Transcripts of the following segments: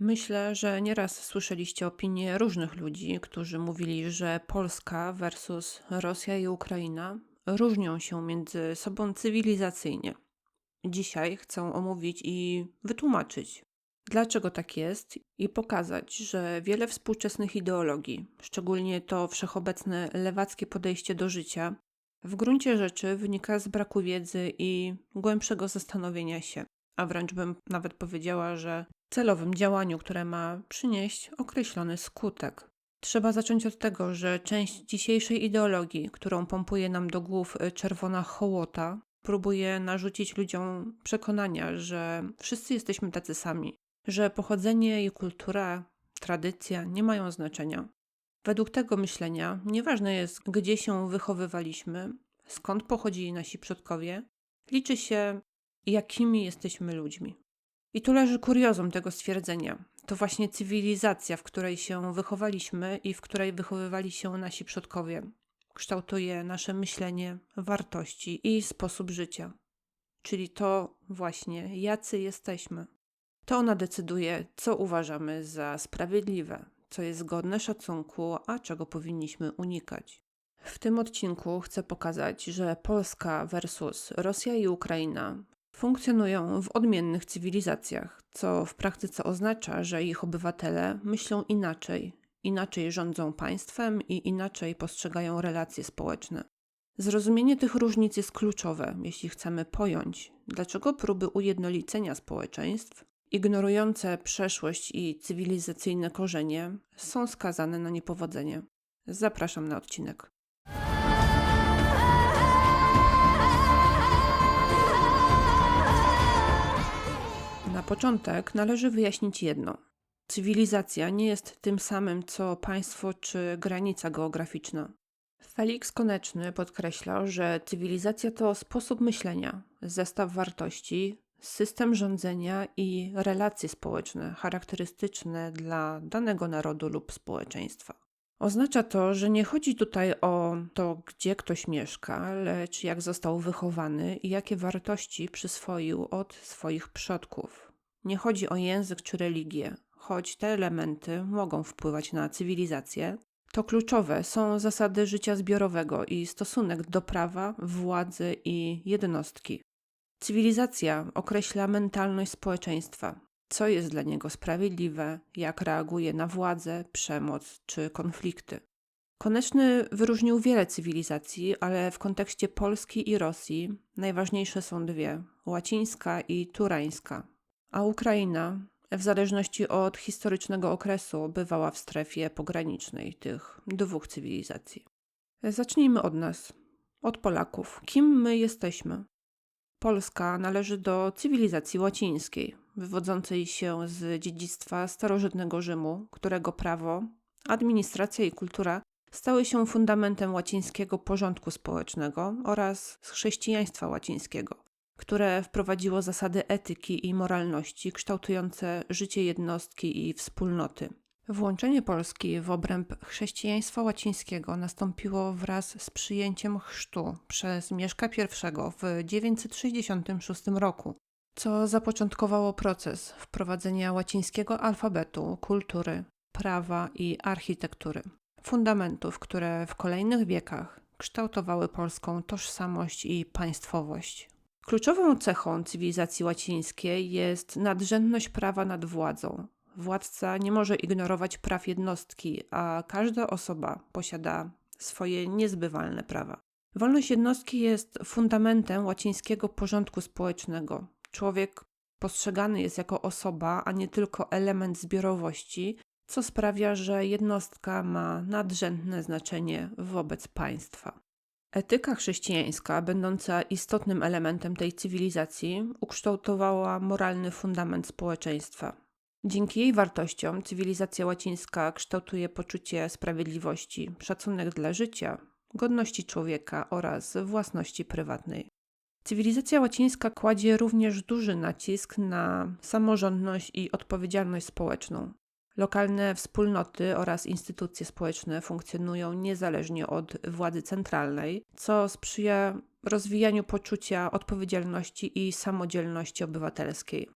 Myślę, że nieraz słyszeliście opinie różnych ludzi, którzy mówili, że Polska versus Rosja i Ukraina różnią się między sobą cywilizacyjnie. Dzisiaj chcę omówić i wytłumaczyć, dlaczego tak jest i pokazać, że wiele współczesnych ideologii, szczególnie to wszechobecne lewackie podejście do życia, w gruncie rzeczy wynika z braku wiedzy i głębszego zastanowienia się, a wręcz bym nawet powiedziała, że celowym działaniu, które ma przynieść określony skutek. Trzeba zacząć od tego, że część dzisiejszej ideologii, którą pompuje nam do głów czerwona hołota, próbuje narzucić ludziom przekonania, że wszyscy jesteśmy tacy sami, że pochodzenie i kultura, tradycja nie mają znaczenia. Według tego myślenia nieważne jest, gdzie się wychowywaliśmy, skąd pochodzili nasi przodkowie, liczy się, jakimi jesteśmy ludźmi. I tu leży kuriozum tego stwierdzenia. To właśnie cywilizacja, w której się wychowaliśmy i w której wychowywali się nasi przodkowie, kształtuje nasze myślenie, wartości i sposób życia. Czyli to właśnie, jacy jesteśmy. To ona decyduje, co uważamy za sprawiedliwe, co jest godne szacunku, a czego powinniśmy unikać. W tym odcinku chcę pokazać, że Polska versus Rosja i Ukraina funkcjonują w odmiennych cywilizacjach, co w praktyce oznacza, że ich obywatele myślą inaczej, inaczej rządzą państwem i inaczej postrzegają relacje społeczne. Zrozumienie tych różnic jest kluczowe, jeśli chcemy pojąć, dlaczego próby ujednolicenia społeczeństw, ignorujące przeszłość i cywilizacyjne korzenie, są skazane na niepowodzenie. Zapraszam na odcinek. Początek należy wyjaśnić jedno. Cywilizacja nie jest tym samym co państwo czy granica geograficzna. Felix Koneczny podkreśla, że cywilizacja to sposób myślenia, zestaw wartości, system rządzenia i relacje społeczne charakterystyczne dla danego narodu lub społeczeństwa. Oznacza to, że nie chodzi tutaj o to, gdzie ktoś mieszka, lecz jak został wychowany i jakie wartości przyswoił od swoich przodków. Nie chodzi o język czy religię, choć te elementy mogą wpływać na cywilizację. To kluczowe są zasady życia zbiorowego i stosunek do prawa, władzy i jednostki. Cywilizacja określa mentalność społeczeństwa, co jest dla niego sprawiedliwe, jak reaguje na władzę, przemoc czy konflikty. Koneczny wyróżnił wiele cywilizacji, ale w kontekście Polski i Rosji najważniejsze są dwie: łacińska i turańska. A Ukraina, w zależności od historycznego okresu, bywała w strefie pogranicznej tych dwóch cywilizacji. Zacznijmy od nas, od Polaków. Kim my jesteśmy? Polska należy do cywilizacji łacińskiej, wywodzącej się z dziedzictwa starożytnego Rzymu, którego prawo, administracja i kultura stały się fundamentem łacińskiego porządku społecznego oraz z chrześcijaństwa łacińskiego, które wprowadziło zasady etyki i moralności kształtujące życie jednostki i wspólnoty. Włączenie Polski w obręb chrześcijaństwa łacińskiego nastąpiło wraz z przyjęciem chrztu przez Mieszka I w 966 roku, co zapoczątkowało proces wprowadzenia łacińskiego alfabetu, kultury, prawa i architektury, fundamentów, które w kolejnych wiekach kształtowały polską tożsamość i państwowość. Kluczową cechą cywilizacji łacińskiej jest nadrzędność prawa nad władzą, Władca nie może ignorować praw jednostki, a każda osoba posiada swoje niezbywalne prawa. Wolność jednostki jest fundamentem łacińskiego porządku społecznego. Człowiek postrzegany jest jako osoba, a nie tylko element zbiorowości, co sprawia, że jednostka ma nadrzędne znaczenie wobec państwa. Etyka chrześcijańska, będąca istotnym elementem tej cywilizacji, ukształtowała moralny fundament społeczeństwa. Dzięki jej wartościom cywilizacja łacińska kształtuje poczucie sprawiedliwości, szacunek dla życia, godności człowieka oraz własności prywatnej. Cywilizacja łacińska kładzie również duży nacisk na samorządność i odpowiedzialność społeczną. Lokalne wspólnoty oraz instytucje społeczne funkcjonują niezależnie od władzy centralnej, co sprzyja rozwijaniu poczucia odpowiedzialności i samodzielności obywatelskiej.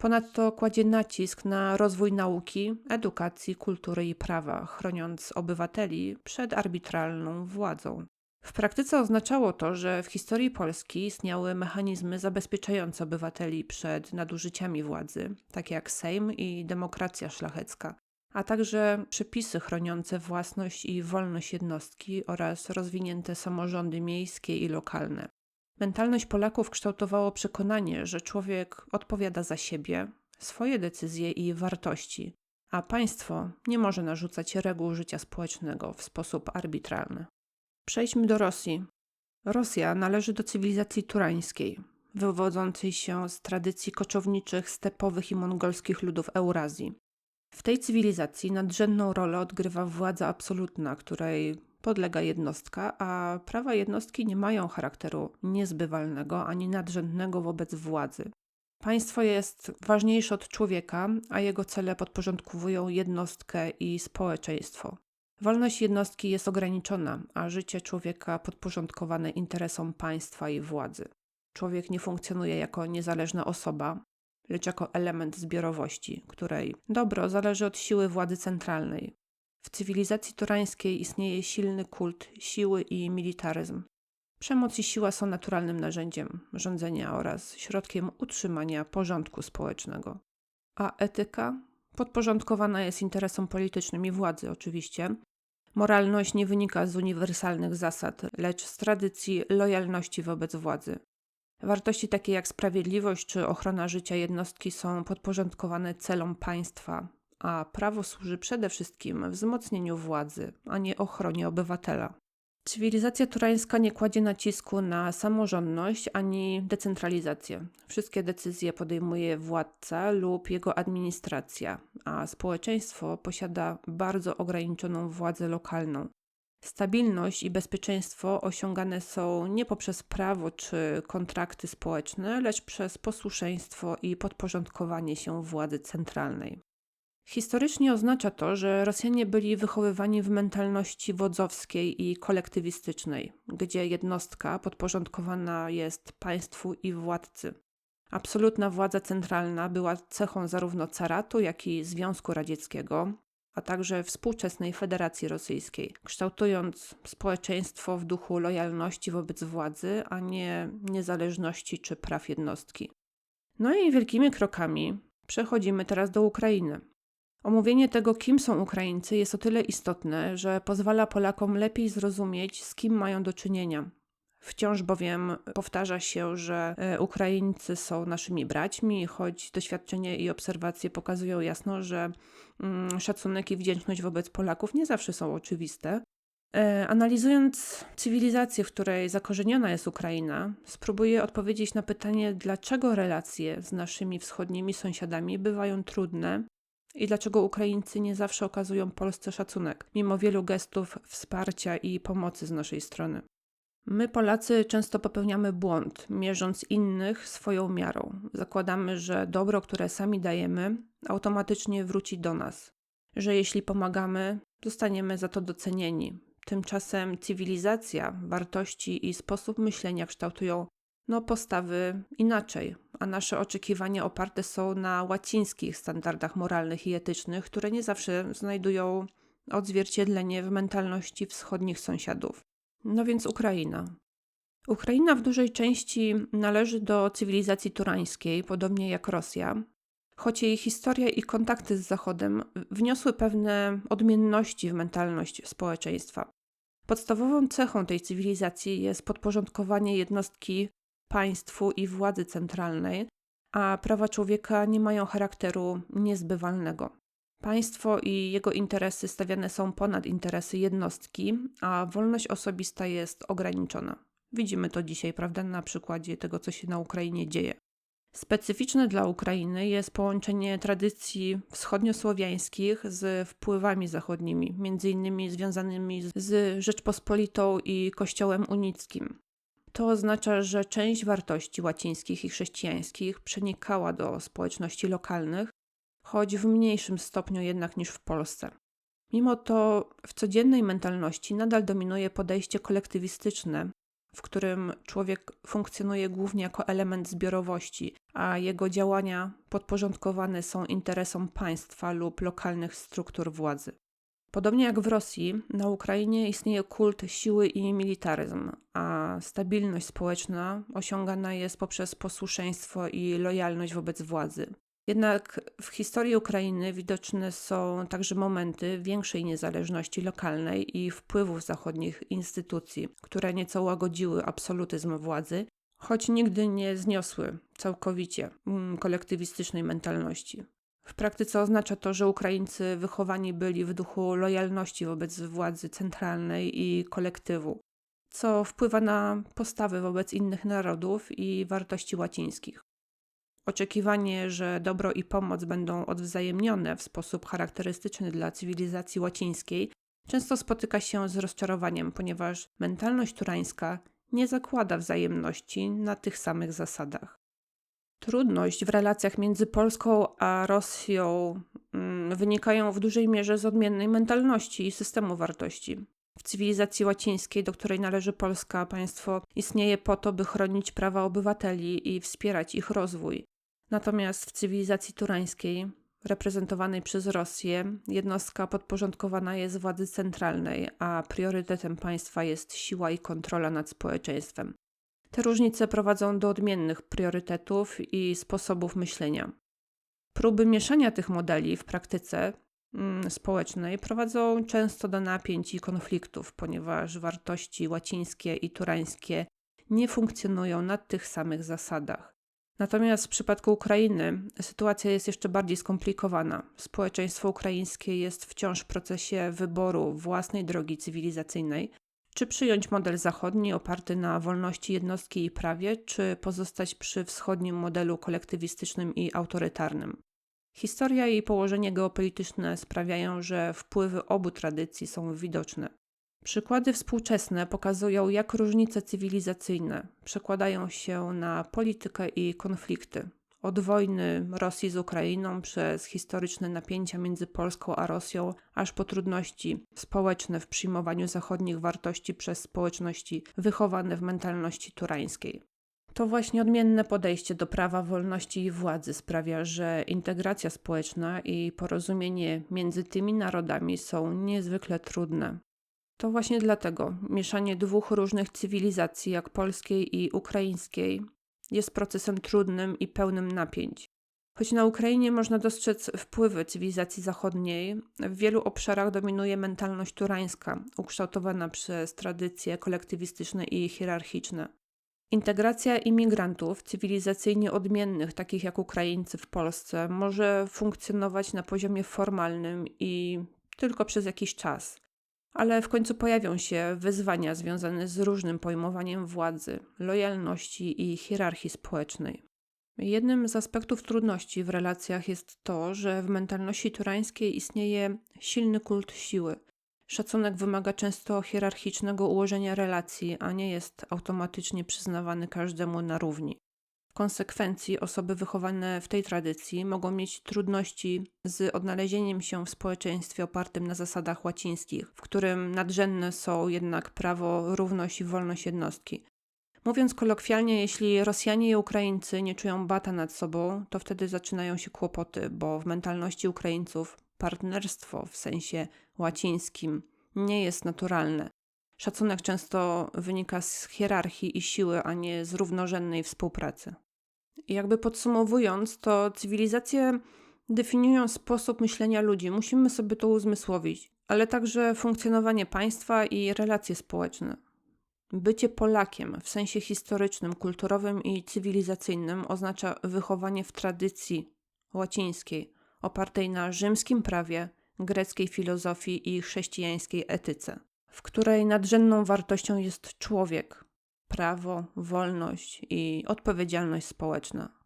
Ponadto kładzie nacisk na rozwój nauki, edukacji, kultury i prawa, chroniąc obywateli przed arbitralną władzą. W praktyce oznaczało to, że w historii Polski istniały mechanizmy zabezpieczające obywateli przed nadużyciami władzy, takie jak Sejm i demokracja szlachecka, a także przepisy chroniące własność i wolność jednostki oraz rozwinięte samorządy miejskie i lokalne. Mentalność Polaków kształtowało przekonanie, że człowiek odpowiada za siebie, swoje decyzje i wartości, a państwo nie może narzucać reguł życia społecznego w sposób arbitralny. Przejdźmy do Rosji. Rosja należy do cywilizacji turańskiej, wywodzącej się z tradycji koczowniczych, stepowych i mongolskich ludów Eurazji. W tej cywilizacji nadrzędną rolę odgrywa władza absolutna, której podlega jednostka, a prawa jednostki nie mają charakteru niezbywalnego ani nadrzędnego wobec władzy. Państwo jest ważniejsze od człowieka, a jego cele podporządkowują jednostkę i społeczeństwo. Wolność jednostki jest ograniczona, a życie człowieka podporządkowane interesom państwa i władzy. Człowiek nie funkcjonuje jako niezależna osoba, lecz jako element zbiorowości, której dobro zależy od siły władzy centralnej. W cywilizacji turańskiej istnieje silny kult siły i militaryzm. Przemoc i siła są naturalnym narzędziem rządzenia oraz środkiem utrzymania porządku społecznego. A etyka podporządkowana jest interesom politycznym i władzy, oczywiście. Moralność nie wynika z uniwersalnych zasad, lecz z tradycji lojalności wobec władzy. Wartości takie jak sprawiedliwość czy ochrona życia jednostki są podporządkowane celom państwa, a prawo służy przede wszystkim wzmocnieniu władzy, a nie ochronie obywatela. Cywilizacja turańska nie kładzie nacisku na samorządność ani decentralizację. Wszystkie decyzje podejmuje władca lub jego administracja, a społeczeństwo posiada bardzo ograniczoną władzę lokalną. Stabilność i bezpieczeństwo osiągane są nie poprzez prawo czy kontrakty społeczne, lecz przez posłuszeństwo i podporządkowanie się władzy centralnej. Historycznie oznacza to, że Rosjanie byli wychowywani w mentalności wodzowskiej i kolektywistycznej, gdzie jednostka podporządkowana jest państwu i władcy. Absolutna władza centralna była cechą zarówno caratu, jak i Związku Radzieckiego, a także współczesnej Federacji Rosyjskiej, kształtując społeczeństwo w duchu lojalności wobec władzy, a nie niezależności czy praw jednostki. No i wielkimi krokami przechodzimy teraz do Ukrainy. Omówienie tego, kim są Ukraińcy, jest o tyle istotne, że pozwala Polakom lepiej zrozumieć, z kim mają do czynienia. Wciąż bowiem powtarza się, że e, Ukraińcy są naszymi braćmi, choć doświadczenie i obserwacje pokazują jasno, że mm, szacunek i wdzięczność wobec Polaków nie zawsze są oczywiste. E, analizując cywilizację, w której zakorzeniona jest Ukraina, spróbuję odpowiedzieć na pytanie, dlaczego relacje z naszymi wschodnimi sąsiadami bywają trudne i dlaczego Ukraińcy nie zawsze okazują Polsce szacunek, mimo wielu gestów wsparcia i pomocy z naszej strony. My, Polacy, często popełniamy błąd, mierząc innych swoją miarą. Zakładamy, że dobro, które sami dajemy, automatycznie wróci do nas, że jeśli pomagamy, zostaniemy za to docenieni. Tymczasem cywilizacja, wartości i sposób myślenia kształtują no, postawy inaczej, a nasze oczekiwania oparte są na łacińskich standardach moralnych i etycznych, które nie zawsze znajdują odzwierciedlenie w mentalności wschodnich sąsiadów. No więc Ukraina. Ukraina w dużej części należy do cywilizacji turańskiej, podobnie jak Rosja, choć jej historia i kontakty z Zachodem wniosły pewne odmienności w mentalność społeczeństwa. Podstawową cechą tej cywilizacji jest podporządkowanie jednostki państwu i władzy centralnej, a prawa człowieka nie mają charakteru niezbywalnego. Państwo i jego interesy stawiane są ponad interesy jednostki, a wolność osobista jest ograniczona. Widzimy to dzisiaj, prawda, na przykładzie tego, co się na Ukrainie dzieje. Specyficzne dla Ukrainy jest połączenie tradycji wschodniosłowiańskich z wpływami zachodnimi, między innymi związanymi z Rzeczpospolitą i Kościołem unickim. To oznacza, że część wartości łacińskich i chrześcijańskich przenikała do społeczności lokalnych, choć w mniejszym stopniu jednak niż w Polsce. Mimo to w codziennej mentalności nadal dominuje podejście kolektywistyczne, w którym człowiek funkcjonuje głównie jako element zbiorowości, a jego działania podporządkowane są interesom państwa lub lokalnych struktur władzy. Podobnie jak w Rosji, na Ukrainie istnieje kult siły i militaryzm, a stabilność społeczna osiągana jest poprzez posłuszeństwo i lojalność wobec władzy. Jednak w historii Ukrainy widoczne są także momenty większej niezależności lokalnej i wpływów zachodnich instytucji, które nieco łagodziły absolutyzm władzy, choć nigdy nie zniosły całkowicie mm, kolektywistycznej mentalności. W praktyce oznacza to, że Ukraińcy wychowani byli w duchu lojalności wobec władzy centralnej i kolektywu, co wpływa na postawy wobec innych narodów i wartości łacińskich. Oczekiwanie, że dobro i pomoc będą odwzajemnione w sposób charakterystyczny dla cywilizacji łacińskiej, często spotyka się z rozczarowaniem, ponieważ mentalność turańska nie zakłada wzajemności na tych samych zasadach. Trudność w relacjach między Polską a Rosją mm, wynikają w dużej mierze z odmiennej mentalności i systemu wartości. W cywilizacji łacińskiej, do której należy Polska, państwo istnieje po to, by chronić prawa obywateli i wspierać ich rozwój. Natomiast w cywilizacji turańskiej, reprezentowanej przez Rosję, jednostka podporządkowana jest władzy centralnej, a priorytetem państwa jest siła i kontrola nad społeczeństwem. Te różnice prowadzą do odmiennych priorytetów i sposobów myślenia. Próby mieszania tych modeli w praktyce mm, społecznej prowadzą często do napięć i konfliktów, ponieważ wartości łacińskie i turańskie nie funkcjonują na tych samych zasadach. Natomiast w przypadku Ukrainy sytuacja jest jeszcze bardziej skomplikowana. Społeczeństwo ukraińskie jest wciąż w procesie wyboru własnej drogi cywilizacyjnej, czy przyjąć model zachodni oparty na wolności jednostki i prawie, czy pozostać przy wschodnim modelu kolektywistycznym i autorytarnym? Historia i położenie geopolityczne sprawiają, że wpływy obu tradycji są widoczne. Przykłady współczesne pokazują, jak różnice cywilizacyjne przekładają się na politykę i konflikty, od wojny Rosji z Ukrainą przez historyczne napięcia między Polską a Rosją, aż po trudności społeczne w przyjmowaniu zachodnich wartości przez społeczności wychowane w mentalności turańskiej. To właśnie odmienne podejście do prawa, wolności i władzy sprawia, że integracja społeczna i porozumienie między tymi narodami są niezwykle trudne. To właśnie dlatego mieszanie dwóch różnych cywilizacji, jak polskiej i ukraińskiej, jest procesem trudnym i pełnym napięć. Choć na Ukrainie można dostrzec wpływy cywilizacji zachodniej, w wielu obszarach dominuje mentalność turańska, ukształtowana przez tradycje kolektywistyczne i hierarchiczne. Integracja imigrantów cywilizacyjnie odmiennych, takich jak Ukraińcy w Polsce, może funkcjonować na poziomie formalnym i tylko przez jakiś czas ale w końcu pojawią się wyzwania związane z różnym pojmowaniem władzy, lojalności i hierarchii społecznej. Jednym z aspektów trudności w relacjach jest to, że w mentalności turańskiej istnieje silny kult siły. Szacunek wymaga często hierarchicznego ułożenia relacji, a nie jest automatycznie przyznawany każdemu na równi konsekwencji osoby wychowane w tej tradycji mogą mieć trudności z odnalezieniem się w społeczeństwie opartym na zasadach łacińskich, w którym nadrzędne są jednak prawo, równość i wolność jednostki. Mówiąc kolokwialnie, jeśli Rosjanie i Ukraińcy nie czują bata nad sobą, to wtedy zaczynają się kłopoty, bo w mentalności Ukraińców partnerstwo w sensie łacińskim nie jest naturalne. Szacunek często wynika z hierarchii i siły, a nie z równorzędnej współpracy. Jakby podsumowując, to cywilizacje definiują sposób myślenia ludzi. Musimy sobie to uzmysłowić, ale także funkcjonowanie państwa i relacje społeczne. Bycie Polakiem w sensie historycznym, kulturowym i cywilizacyjnym oznacza wychowanie w tradycji łacińskiej, opartej na rzymskim prawie, greckiej filozofii i chrześcijańskiej etyce, w której nadrzędną wartością jest człowiek, prawo, wolność i odpowiedzialność społeczna.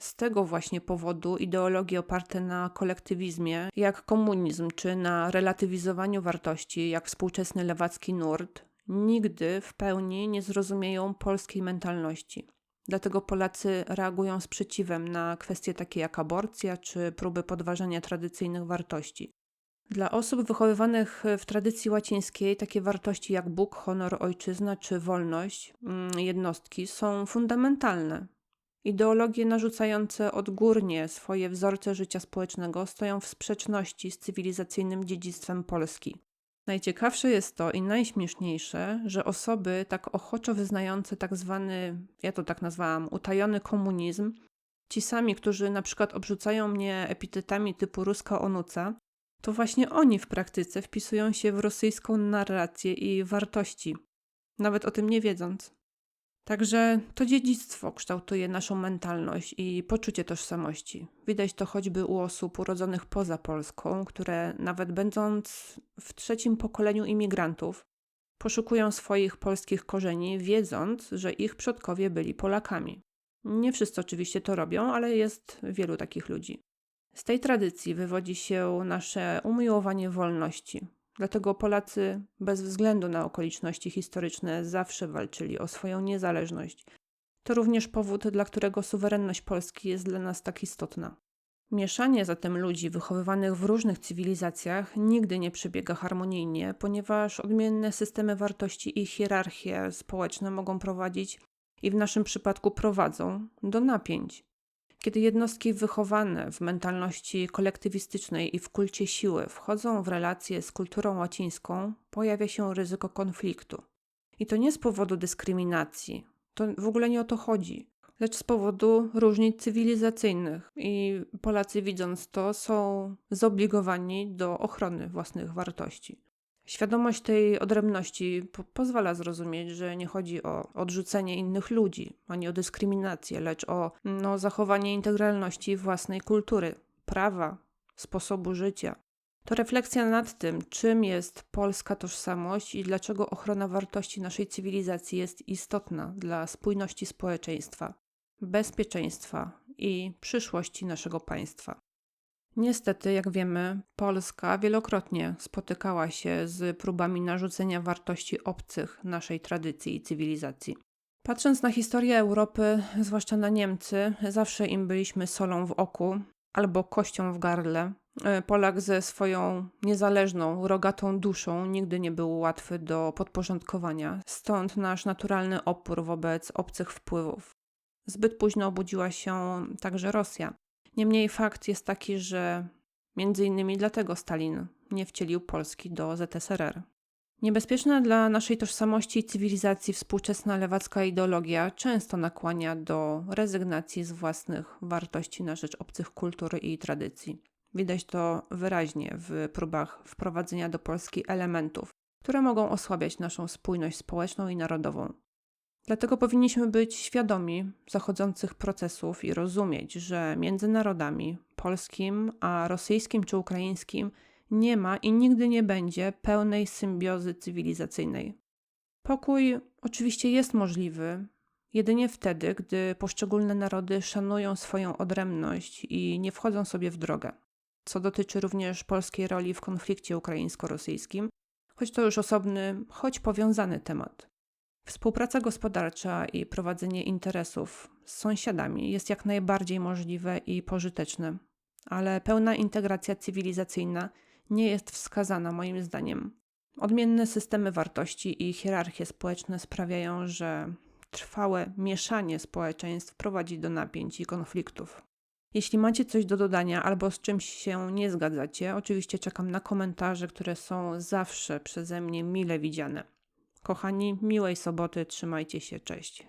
Z tego właśnie powodu ideologie oparte na kolektywizmie, jak komunizm, czy na relatywizowaniu wartości, jak współczesny lewacki nurt, nigdy w pełni nie zrozumieją polskiej mentalności. Dlatego Polacy reagują sprzeciwem na kwestie takie jak aborcja czy próby podważania tradycyjnych wartości. Dla osób wychowywanych w tradycji łacińskiej takie wartości jak Bóg, honor, ojczyzna czy wolność mm, jednostki są fundamentalne. Ideologie narzucające odgórnie swoje wzorce życia społecznego stoją w sprzeczności z cywilizacyjnym dziedzictwem Polski. Najciekawsze jest to i najśmieszniejsze, że osoby tak ochoczo wyznające tak zwany, ja to tak nazwałam, utajony komunizm, ci sami, którzy na przykład obrzucają mnie epitetami typu ruska onuca, to właśnie oni w praktyce wpisują się w rosyjską narrację i wartości, nawet o tym nie wiedząc. Także to dziedzictwo kształtuje naszą mentalność i poczucie tożsamości. Widać to choćby u osób urodzonych poza Polską, które nawet będąc w trzecim pokoleniu imigrantów, poszukują swoich polskich korzeni, wiedząc, że ich przodkowie byli Polakami. Nie wszyscy oczywiście to robią, ale jest wielu takich ludzi. Z tej tradycji wywodzi się nasze umiłowanie wolności. Dlatego Polacy, bez względu na okoliczności historyczne, zawsze walczyli o swoją niezależność. To również powód, dla którego suwerenność Polski jest dla nas tak istotna. Mieszanie zatem ludzi wychowywanych w różnych cywilizacjach nigdy nie przebiega harmonijnie, ponieważ odmienne systemy wartości i hierarchie społeczne mogą prowadzić i w naszym przypadku prowadzą do napięć. Kiedy jednostki wychowane w mentalności kolektywistycznej i w kulcie siły wchodzą w relacje z kulturą łacińską, pojawia się ryzyko konfliktu. I to nie z powodu dyskryminacji, to w ogóle nie o to chodzi, lecz z powodu różnic cywilizacyjnych. I Polacy, widząc to, są zobligowani do ochrony własnych wartości. Świadomość tej odrębności po pozwala zrozumieć, że nie chodzi o odrzucenie innych ludzi, ani o dyskryminację, lecz o no, zachowanie integralności własnej kultury, prawa, sposobu życia. To refleksja nad tym, czym jest polska tożsamość i dlaczego ochrona wartości naszej cywilizacji jest istotna dla spójności społeczeństwa, bezpieczeństwa i przyszłości naszego państwa. Niestety, jak wiemy, Polska wielokrotnie spotykała się z próbami narzucenia wartości obcych naszej tradycji i cywilizacji. Patrząc na historię Europy, zwłaszcza na Niemcy, zawsze im byliśmy solą w oku albo kością w gardle. E, Polak ze swoją niezależną, rogatą duszą nigdy nie był łatwy do podporządkowania, stąd nasz naturalny opór wobec obcych wpływów. Zbyt późno obudziła się także Rosja. Niemniej fakt jest taki, że między innymi dlatego Stalin nie wcielił Polski do ZSRR. Niebezpieczna dla naszej tożsamości i cywilizacji współczesna lewacka ideologia często nakłania do rezygnacji z własnych wartości na rzecz obcych kultur i tradycji. Widać to wyraźnie w próbach wprowadzenia do Polski elementów, które mogą osłabiać naszą spójność społeczną i narodową. Dlatego powinniśmy być świadomi zachodzących procesów i rozumieć, że między narodami polskim a rosyjskim czy ukraińskim nie ma i nigdy nie będzie pełnej symbiozy cywilizacyjnej. Pokój oczywiście jest możliwy jedynie wtedy, gdy poszczególne narody szanują swoją odrębność i nie wchodzą sobie w drogę. Co dotyczy również polskiej roli w konflikcie ukraińsko-rosyjskim, choć to już osobny, choć powiązany temat. Współpraca gospodarcza i prowadzenie interesów z sąsiadami jest jak najbardziej możliwe i pożyteczne, ale pełna integracja cywilizacyjna nie jest wskazana moim zdaniem. Odmienne systemy wartości i hierarchie społeczne sprawiają, że trwałe mieszanie społeczeństw prowadzi do napięć i konfliktów. Jeśli macie coś do dodania albo z czymś się nie zgadzacie, oczywiście czekam na komentarze, które są zawsze przeze mnie mile widziane. Kochani, miłej soboty, trzymajcie się, cześć.